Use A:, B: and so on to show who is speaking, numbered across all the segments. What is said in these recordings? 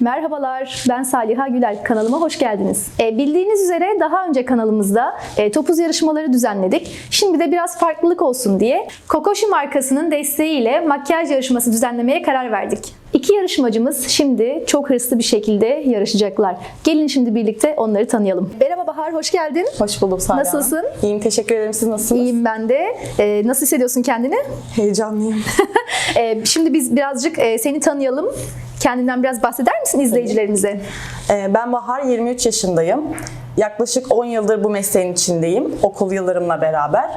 A: Merhabalar, ben Saliha Gülal. Kanalıma hoş geldiniz. E, bildiğiniz üzere daha önce kanalımızda e, topuz yarışmaları düzenledik. Şimdi de biraz farklılık olsun diye Kokoşi markasının desteğiyle makyaj yarışması düzenlemeye karar verdik. İki yarışmacımız şimdi çok hırslı bir şekilde yarışacaklar. Gelin şimdi birlikte onları tanıyalım. Merhaba Bahar, hoş geldin.
B: Hoş buldum Sara.
A: Nasılsın?
B: İyiyim, teşekkür ederim. Siz nasılsınız?
A: İyiyim ben de. E, nasıl hissediyorsun kendini?
B: Heyecanlıyım.
A: E, şimdi biz birazcık e, seni tanıyalım. Kendinden biraz bahseder misin izleyicilerimize?
B: Ee, ben Bahar, 23 yaşındayım. Yaklaşık 10 yıldır bu mesleğin içindeyim. Okul yıllarımla beraber.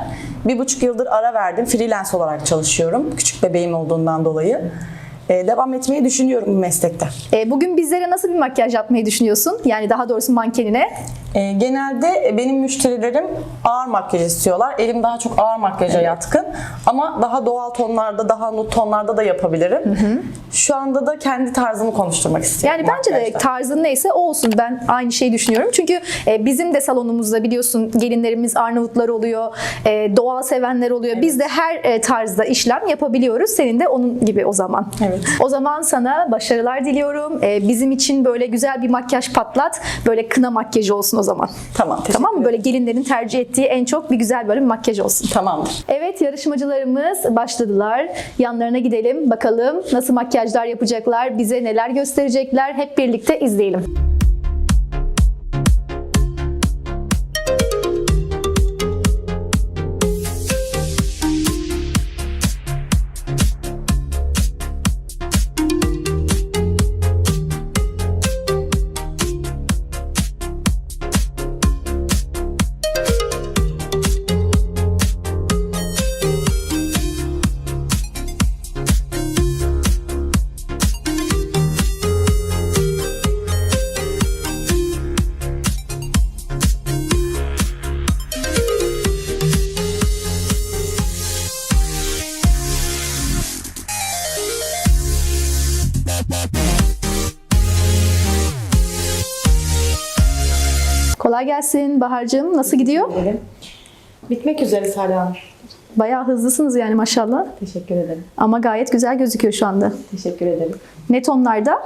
B: Bir buçuk yıldır ara verdim. Freelance olarak çalışıyorum. Küçük bebeğim olduğundan dolayı. Ee, devam etmeyi düşünüyorum bu meslekte.
A: E, bugün bizlere nasıl bir makyaj yapmayı düşünüyorsun? Yani daha doğrusu mankenine.
B: Ee, genelde benim müşterilerim ağır makyaj istiyorlar. Elim daha çok ağır makyaja yatkın. Ama daha doğal tonlarda, daha nude tonlarda da yapabilirim. Şu anda da kendi tarzımı konuşturmak istiyorum.
A: Yani bence de tarzın neyse o olsun. Ben aynı şeyi düşünüyorum. Çünkü e, bizim de salonumuzda biliyorsun gelinlerimiz Arnavutlar oluyor, e, doğal sevenler oluyor. Biz de her e, tarzda işlem yapabiliyoruz. Senin de onun gibi o zaman.
B: Evet.
A: O zaman sana başarılar diliyorum. Bizim için böyle güzel bir makyaj patlat. Böyle kına makyajı olsun o zaman.
B: Tamam,
A: Tamam mı? Böyle gelinlerin tercih ettiği en çok bir güzel böyle bir makyaj olsun.
B: Tamamdır.
A: Evet yarışmacılarımız başladılar. Yanlarına gidelim bakalım nasıl makyajlar yapacaklar, bize neler gösterecekler hep birlikte izleyelim. Kolay gelsin Bahar'cığım. Nasıl gidiyor?
C: Bitmek üzere Salih Hanım.
A: Bayağı hızlısınız yani maşallah.
C: Teşekkür ederim.
A: Ama gayet güzel gözüküyor şu anda.
C: Teşekkür ederim.
A: Ne tonlarda?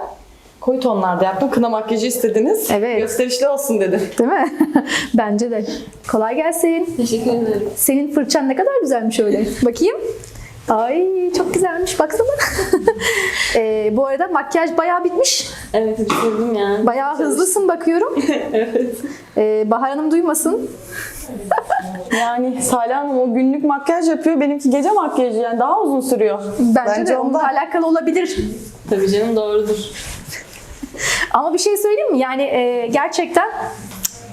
C: Koyu tonlarda yaptım. Kına makyajı istediniz.
A: Evet.
C: Gösterişli olsun dedim.
A: Değil mi? Bence de. Kolay gelsin.
C: Teşekkür ederim.
A: Senin fırçan ne kadar güzelmiş öyle. Bakayım. Ay çok güzelmiş baksana. Ee, bu arada makyaj bayağı bitmiş.
C: Evet bitirdim yani.
A: Bayağı hızlısın bakıyorum.
C: evet.
A: Ee, Bahar Hanım duymasın.
B: Yani Salih Hanım o günlük makyaj yapıyor. Benimki gece makyajı yani daha uzun sürüyor.
A: Bence, de onunla alakalı olabilir.
C: Tabii canım doğrudur.
A: Ama bir şey söyleyeyim mi? Yani e, gerçekten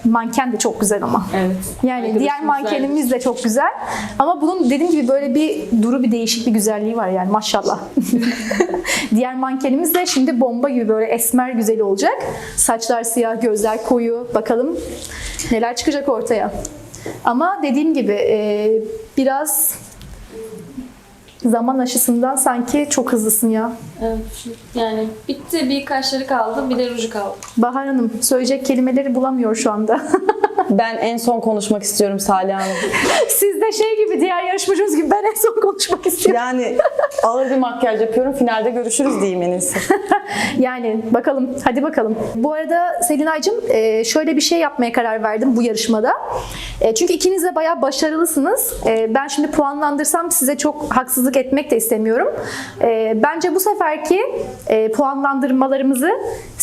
A: manken de çok güzel ama.
C: Evet.
A: Yani
C: Arkadaşımız
A: diğer mankenimiz de çok güzel. Ama bunun dediğim gibi böyle bir duru bir değişik bir güzelliği var yani maşallah. diğer mankenimiz de şimdi bomba gibi böyle esmer güzeli olacak. Saçlar siyah, gözler koyu. Bakalım neler çıkacak ortaya. Ama dediğim gibi e, biraz zaman aşısından sanki çok hızlısın ya.
D: Evet. Yani bitti bir kaşları kaldı bir de ruju kaldı.
A: Bahar Hanım söyleyecek kelimeleri bulamıyor şu anda.
B: Ben en son konuşmak istiyorum Salih Hanım.
A: Siz de şey gibi diğer yarışmacımız gibi ben en son konuşmak istiyorum.
B: Yani ağır bir makyaj yapıyorum. Finalde görüşürüz diyeyim en iyisi.
A: Yani bakalım, hadi bakalım. Bu arada Selinay'cığım e, şöyle bir şey yapmaya karar verdim bu yarışmada. E, Çünkü ikiniz de bayağı başarılısınız. E, Ben şimdi puanlandırsam size çok haksızlık etmek de istemiyorum. E, Bence bu seferki e, puanlandırmalarımızı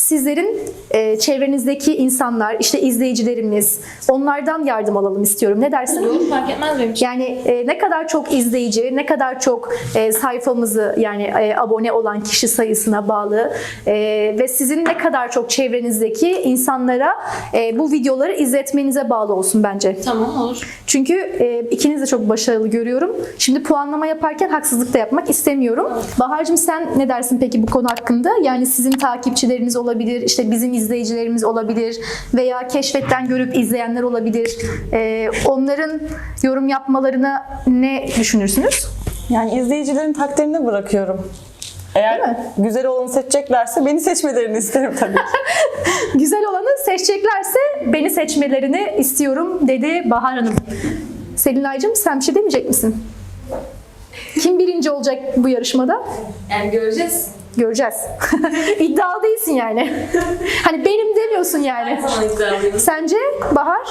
A: sizlerin e, çevrenizdeki insanlar, işte izleyicilerimiz, onlardan yardım alalım istiyorum. Ne dersin?
D: Olur fark etmez benim için.
A: Yani e, ne kadar çok izleyici, ne kadar çok e, sayfamızı yani e, abone olan kişi sayısına bağlı e, ve sizin ne kadar çok çevrenizdeki insanlara e, bu videoları izletmenize bağlı olsun bence.
D: Tamam olur.
A: Çünkü e, ikiniz de çok başarılı görüyorum. Şimdi puanlama yaparken haksızlık da yapmak istemiyorum. Bahar'cığım sen ne dersin peki bu konu hakkında? Yani sizin takipçileriniz olabilir, işte bizim izleyicilerimiz olabilir veya keşfetten görüp izleyenler olabilir. E, onların yorum yapmalarına ne düşünürsünüz?
B: Yani izleyicilerin takdirine bırakıyorum. Eğer güzel olanı seçeceklerse beni seçmelerini isterim tabii ki.
A: Güzel olanı seçeceklerse beni seçmelerini istiyorum dedi Bahar Hanım. Selinay'cığım sen bir şey demeyecek misin? Kim birinci olacak bu yarışmada?
D: Yani göreceğiz.
A: Göreceğiz. İddialı değilsin yani. hani benim demiyorsun yani. Sence Bahar?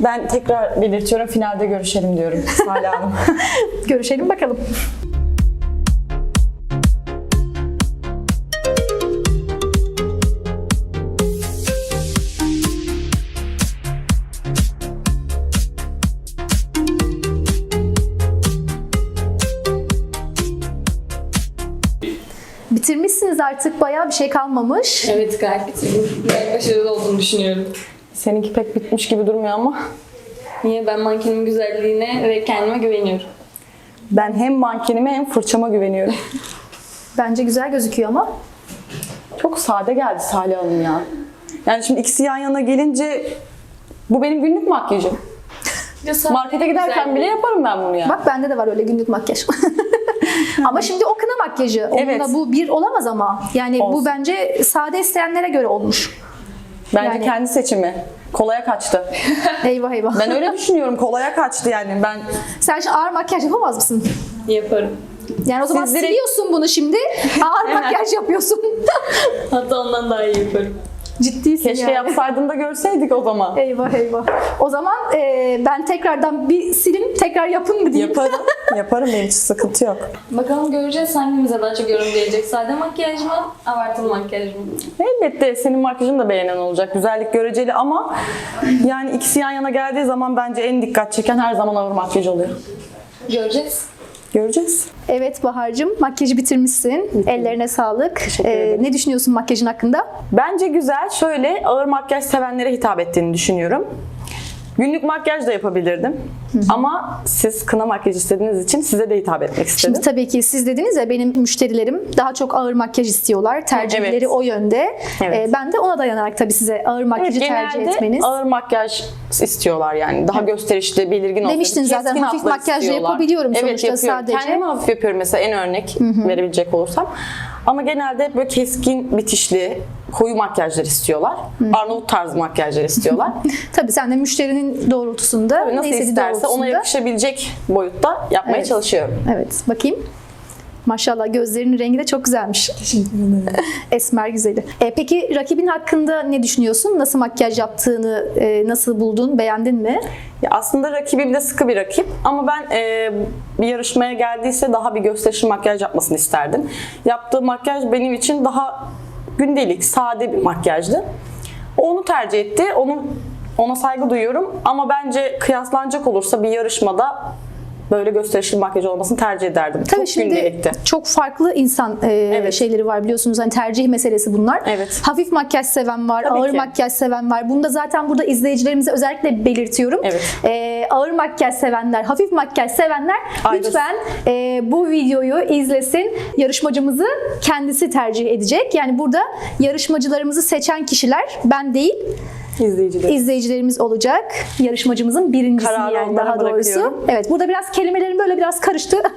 B: Ben tekrar belirtiyorum finalde görüşelim diyorum Hanım.
A: Görüşelim bakalım. Artık bayağı bir şey kalmamış.
C: Evet gayet bitirdim. Gayet başarılı olduğunu düşünüyorum.
B: Seninki pek bitmiş gibi durmuyor ama
C: Niye? Ben mankenin güzelliğine ve kendime güveniyorum.
B: ben hem mankenime hem fırçama güveniyorum.
A: Bence güzel gözüküyor ama.
B: Çok sade geldi Salih Hanım ya. Yani şimdi ikisi yan yana gelince bu benim günlük makyajım. Markete giderken bile yaparım ben bunu ya.
A: Bak bende de var öyle günlük makyaj. ama şimdi o kına makyajı. Onunla
B: Evet.
A: bu bir olamaz ama. Yani bu
B: Olsun.
A: bence sade isteyenlere göre olmuş.
B: Bence
A: yani-
B: kendi seçimi. Kolaya kaçtı.
A: Eyvah eyvah.
B: Ben öyle düşünüyorum. Kolaya kaçtı yani. Ben
A: Sen şimdi ağır makyaj yapamaz mısın?
C: Yaparım.
A: Yani o zaman
B: Siz direkt-
A: siliyorsun bunu şimdi. Ağır makyaj yapıyorsun.
C: Hatta ondan daha iyi yaparım.
A: Ciddisin
B: keşke
A: yani.
B: yapsaydın da görseydik o zaman.
A: Eyvah eyvah. O zaman e, ben tekrardan bir silin tekrar yapın mı diyeyim.
B: Yaparım. Yaparım benim için sıkıntı yok.
C: Bakalım göreceğiz hangimize daha çok yorum gelecek. Sade makyaj mı? Abartılı makyaj mı?
B: Elbette senin makyajın da beğenen olacak. Güzellik göreceli ama yani ikisi yan yana geldiği zaman bence en dikkat çeken her zaman ağır makyaj oluyor.
C: Göreceğiz.
B: Göreceğiz.
A: Evet Bahar'cığım makyajı bitirmişsin. Ellerine sağlık.
B: Teşekkür
A: E,
B: ederim.
A: ne düşünüyorsun makyajın hakkında?
B: Bence güzel. Şöyle ağır makyaj sevenlere hitap ettiğini düşünüyorum. Günlük makyaj da yapabilirdim. Ama siz kına makyaj istediğiniz için size de hitap etmek istedim.
A: Şimdi tabii ki siz dediniz ya benim müşterilerim daha çok ağır makyaj istiyorlar. Tercihleri
B: Evet.
A: o yönde.
B: Evet.
A: E, ben de ona dayanarak tabii size ağır
B: Evet,
A: makyajı tercih
B: genelde
A: etmeniz.
B: ağır makyaj istiyorlar yani. Daha gösterişli, belirgin olsun.
A: Demiştin zaten,
B: Keskin
A: hafif
B: hatlar
A: makyaj da
B: istiyorlar.
A: yapabiliyorum
B: evet,
A: sonuçta
B: yapıyorum.
A: sadece.
B: Kendime hafif yapıyorum mesela en örnek verebilecek olursam. Ama genelde hep böyle keskin, bitişli, koyu makyajlar istiyorlar. Arnavut tarzı makyajlar istiyorlar.
A: Tabii sen de müşterinin doğrultusunda
B: Nasıl
A: ne istediği
B: isterse ona
A: doğrultusunda.
B: yakışabilecek boyutta yapmaya
A: Evet.
B: çalışıyorum.
A: Evet bakayım. Maşallah gözlerinin rengi de çok güzelmiş. Teşekkür ederim. Esmer güzeli. E, peki rakibin hakkında ne düşünüyorsun? Nasıl makyaj yaptığını e, nasıl buldun? Beğendin mi?
B: Ya aslında rakibim de sıkı bir rakip ama ben e, bir yarışmaya geldiyse daha bir gösterişli makyaj yapmasını isterdim. Yaptığı makyaj benim için daha gündelik, sade bir makyajdı. Onu tercih etti. Onu ona saygı duyuyorum ama bence kıyaslanacak olursa bir yarışmada böyle gösterişli makyaj olmasını tercih ederdim.
A: Tabii
B: Çok
A: şimdi
B: gündelikti.
A: çok farklı insan e,
B: Evet.
A: şeyleri var biliyorsunuz. Hani tercih meselesi bunlar.
B: Evet.
A: Hafif makyaj seven var,
B: Tabii
A: ağır
B: ki.
A: makyaj seven var. Bunu da zaten burada izleyicilerimize özellikle belirtiyorum.
B: Evet.
A: E, ağır makyaj sevenler, hafif makyaj sevenler
B: Ayrılsın.
A: lütfen e, bu videoyu izlesin. Yarışmacımızı kendisi tercih edecek. Yani burada yarışmacılarımızı seçen kişiler ben değil,
B: İzleyiciler.
A: izleyicilerimiz olacak. Yarışmacımızın birincisini
B: Kararı
A: yani daha doğrusu. Evet burada biraz kelimelerim böyle biraz karıştı.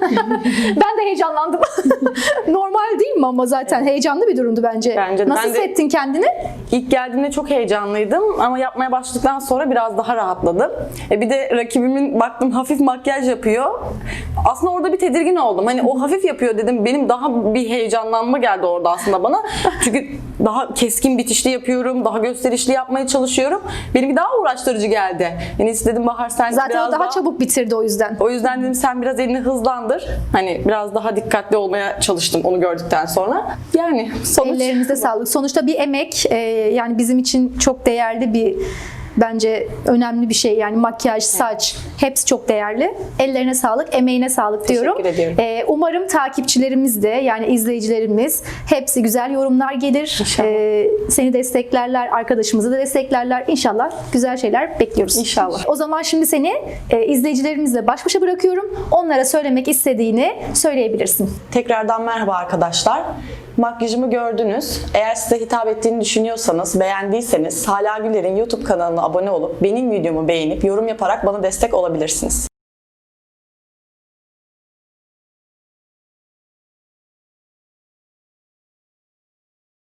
A: ben de heyecanlandım. Normal değil mi ama zaten heyecanlı bir durumdu bence.
B: Bence de.
A: Nasıl
B: Ben de-
A: hissettin kendini?
B: İlk geldiğimde çok heyecanlıydım ama yapmaya başladıktan sonra biraz daha rahatladım. E bir de rakibimin baktım hafif makyaj yapıyor. Aslında orada bir tedirgin oldum. Hani o hafif yapıyor dedim. Benim daha bir heyecanlanma geldi orada aslında bana. Çünkü daha keskin bitişli yapıyorum. Daha gösterişli yapmaya çalışıyorum. Benimki daha uğraştırıcı geldi. Yani dedim Bahar sen
A: Zaten
B: biraz
A: o daha çabuk bitirdi o yüzden.
B: O yüzden dedim sen biraz elini hızlandır. Hani biraz daha dikkatli olmaya çalıştım onu gördükten sonra. Yani sonuç
A: Ellerinize sağlık. Sonuçta bir emek e, yani bizim için çok değerli bir bence önemli bir şey. Yani makyaj, saç hepsi çok değerli. Ellerine sağlık, emeğine sağlık
B: Teşekkür
A: diyorum.
B: ediyorum.
A: E, umarım takipçilerimiz de yani izleyicilerimiz hepsi güzel yorumlar gelir.
B: İnşallah.
A: E, seni desteklerler, arkadaşımızı da desteklerler. İnşallah güzel şeyler bekliyoruz.
B: İnşallah.
A: O zaman şimdi seni e, izleyicilerimizle baş başa bırakıyorum. Onlara söylemek istediğini söyleyebilirsin.
B: Tekrardan merhaba arkadaşlar. Makyajımı gördünüz. Eğer size hitap ettiğini düşünüyorsanız, beğendiyseniz Hala Güler'in YouTube kanalına abone olup benim videomu beğenip yorum yaparak bana destek olabilirsiniz.